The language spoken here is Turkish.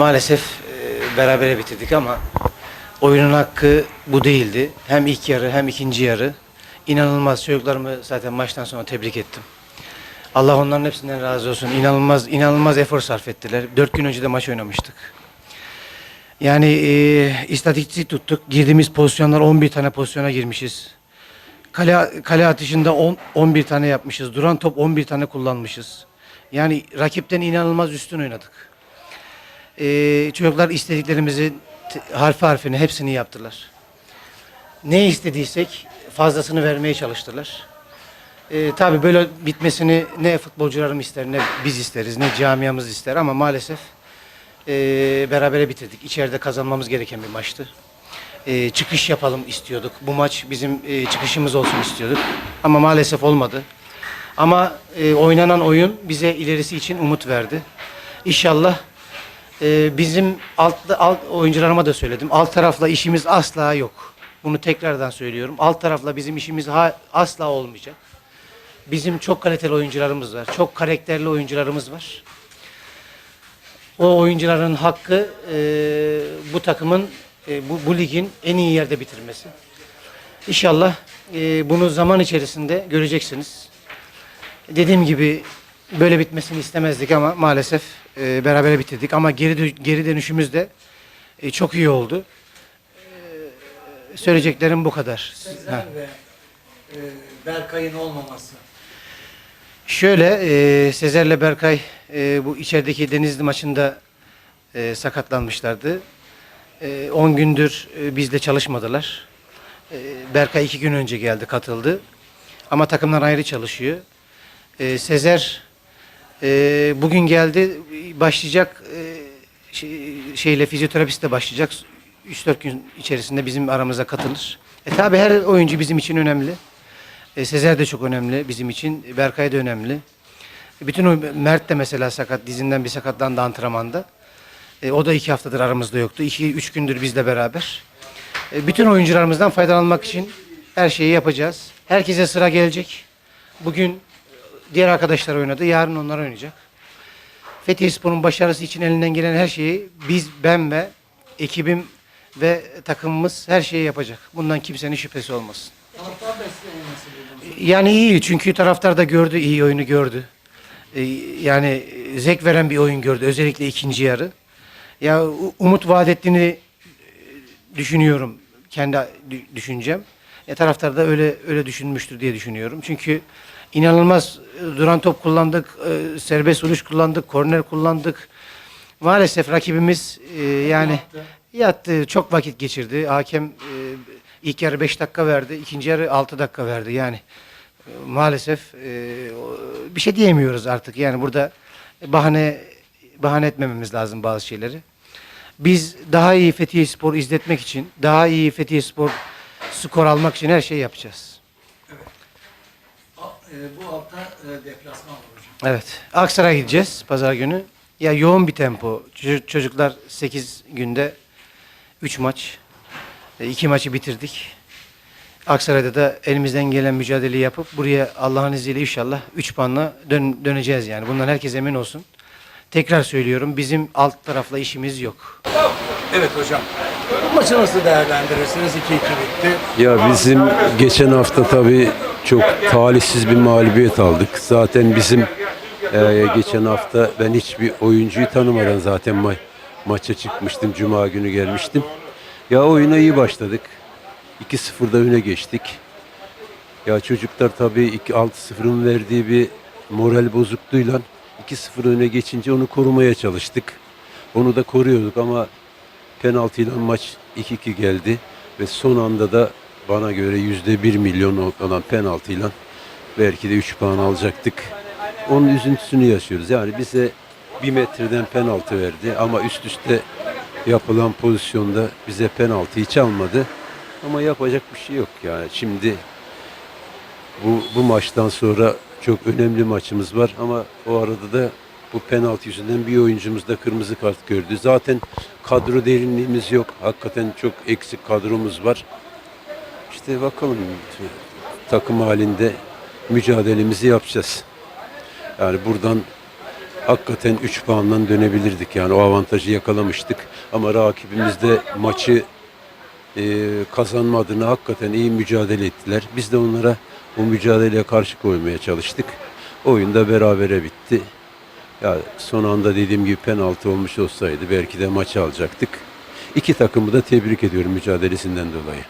Maalesef e, berabere bitirdik ama oyunun hakkı bu değildi. Hem ilk yarı hem ikinci yarı. İnanılmaz çocuklarımı zaten maçtan sonra tebrik ettim. Allah onların hepsinden razı olsun. İnanılmaz inanılmaz efor sarf ettiler. Dört gün önce de maç oynamıştık. Yani e, istatistik tuttuk. Girdiğimiz pozisyonlar 11 tane pozisyona girmişiz. Kale, kale atışında 10, 11 tane yapmışız. Duran top 11 tane kullanmışız. Yani rakipten inanılmaz üstün oynadık. Ee, çocuklar istediklerimizi harfi harfine hepsini yaptılar. Ne istediysek fazlasını vermeye çalıştılar. Ee, tabii böyle bitmesini ne futbolcularım ister ne biz isteriz ne camiamız ister ama maalesef ee, berabere bitirdik. İçeride kazanmamız gereken bir maçtı. Ee, çıkış yapalım istiyorduk. Bu maç bizim ee, çıkışımız olsun istiyorduk. Ama maalesef olmadı. Ama ee, oynanan oyun bize ilerisi için umut verdi. İnşallah ee, bizim alt, alt oyuncularıma da söyledim. Alt tarafla işimiz asla yok. Bunu tekrardan söylüyorum. Alt tarafla bizim işimiz ha- asla olmayacak. Bizim çok kaliteli oyuncularımız var. Çok karakterli oyuncularımız var. O oyuncuların hakkı e, bu takımın, e, bu, bu ligin en iyi yerde bitirmesi. İnşallah e, bunu zaman içerisinde göreceksiniz. Dediğim gibi böyle bitmesini istemezdik ama maalesef e, berabere bitirdik. Ama geri dö- geri dönüşümüz de e, çok iyi oldu. E, söyleyeceklerim bu kadar. Ha. Ve e, Berkay'ın olmaması. Şöyle e, Sezer'le Berkay e, bu içerideki Denizli maçında e, sakatlanmışlardı. E, 10 gündür e, bizle çalışmadılar. E, Berkay iki gün önce geldi katıldı. Ama takımlar ayrı çalışıyor. E, Sezer e, bugün geldi başlayacak e, şey, şeyle fizyoterapist de başlayacak. 3-4 gün içerisinde bizim aramıza katılır. E tabi her oyuncu bizim için önemli. E, Sezer de çok önemli bizim için. Berkay da önemli. E, Bütün o Mert de mesela sakat, dizinden bir sakatlandı antrenmanda. E, o da iki haftadır aramızda yoktu. İki, üç gündür bizle beraber. E, bütün oyuncularımızdan faydalanmak için her şeyi yapacağız. Herkese sıra gelecek. Bugün diğer arkadaşlar oynadı, yarın onlar oynayacak. Fethiye Spor'un başarısı için elinden gelen her şeyi biz, ben ve ekibim ve takımımız her şeyi yapacak. Bundan kimsenin şüphesi olmasın. Taraftar buldunuz? Yani iyi çünkü taraftar da gördü, iyi oyunu gördü. Ee, yani zevk veren bir oyun gördü özellikle ikinci yarı. Ya umut vaat ettiğini e, düşünüyorum kendi dü- düşüncem. E, taraftar da öyle öyle düşünmüştür diye düşünüyorum. Çünkü inanılmaz e, duran top kullandık, e, serbest vuruş kullandık, korner kullandık. Maalesef rakibimiz e, yani yattı, çok vakit geçirdi. Hakem e, ilk yarı 5 dakika verdi, ikinci yarı 6 dakika verdi. Yani e, maalesef e, o- bir şey diyemiyoruz artık. Yani burada bahane bahane etmememiz lazım bazı şeyleri. Biz daha iyi Fethiye Spor izletmek için, daha iyi Fethiye Spor skor almak için her şeyi yapacağız. A- e, bu hafta e, deplasman var hocam. Evet. Aksaray'a gideceğiz pazar günü. Ya yoğun bir tempo. Çocuk- Çocuklar 8 günde 3 maç. 2 maçı bitirdik. Aksaray'da da elimizden gelen mücadeleyi yapıp buraya Allah'ın izniyle inşallah 3 puanla dön- döneceğiz yani. Bundan herkes emin olsun. Tekrar söylüyorum bizim alt tarafla işimiz yok. Evet hocam. Maçı nasıl değerlendirirsiniz? 2-2 bitti. Ya bizim geçen hafta tabii çok talihsiz bir mağlubiyet aldık. Zaten bizim e, geçen hafta ben hiçbir oyuncuyu tanımadan zaten ma- maça çıkmıştım. Cuma günü gelmiştim. Ya oyuna iyi başladık. 2-0'da öne geçtik. Ya çocuklar tabii iki- 6-0'ın verdiği bir moral bozukluğuyla 2-0 öne geçince onu korumaya çalıştık. Onu da koruyorduk ama penaltıyla maç 2-2 geldi ve son anda da bana göre yüzde bir milyon olan penaltıyla belki de 3 puan alacaktık. Onun üzüntüsünü yaşıyoruz. Yani bize bir metreden penaltı verdi ama üst üste yapılan pozisyonda bize penaltıyı çalmadı. Ama yapacak bir şey yok yani. Şimdi bu, bu maçtan sonra çok önemli maçımız var ama o arada da bu penaltı yüzünden bir oyuncumuz da kırmızı kart gördü. Zaten kadro derinliğimiz yok. Hakikaten çok eksik kadromuz var. İşte bakalım takım halinde mücadelemizi yapacağız. Yani buradan hakikaten 3 puandan dönebilirdik. Yani o avantajı yakalamıştık. Ama rakibimiz de maçı e, kazanma adına hakikaten iyi mücadele ettiler. Biz de onlara o mücadeleye karşı koymaya çalıştık. Oyunda berabere bitti. Ya son anda dediğim gibi penaltı olmuş olsaydı belki de maçı alacaktık. İki takımı da tebrik ediyorum mücadelesinden dolayı.